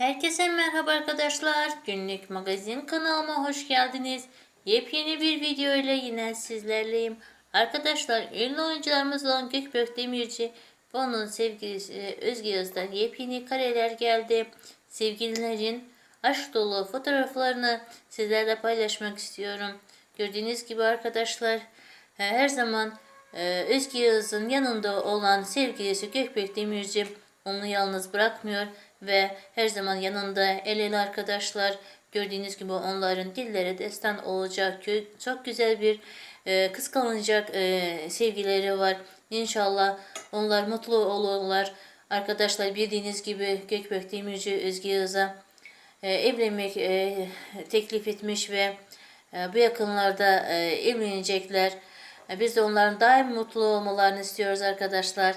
Herkese merhaba arkadaşlar. Günlük magazin kanalıma hoş geldiniz. Yepyeni bir video ile yine sizlerleyim. Arkadaşlar ünlü oyuncularımız olan Gökberk Demirci ve onun sevgilisi e, Özge Yaz'dan yepyeni kareler geldi. Sevgililerin aşk dolu fotoğraflarını sizlerle paylaşmak istiyorum. Gördüğünüz gibi arkadaşlar e, her zaman e, Özge Yaz'ın yanında olan sevgilisi Gökberk Demirci onu yalnız bırakmıyor ve her zaman yanında el ele arkadaşlar. Gördüğünüz gibi onların dilleri destan olacak. Çok güzel bir e, kıskanılacak e, sevgileri var. İnşallah onlar mutlu olurlar. Arkadaşlar bildiğiniz gibi Gökberk Demirci Özge Yağız'a e, evlenmek e, teklif etmiş ve e, bu yakınlarda e, evlenecekler. E, Biz de onların daim mutlu olmalarını istiyoruz arkadaşlar.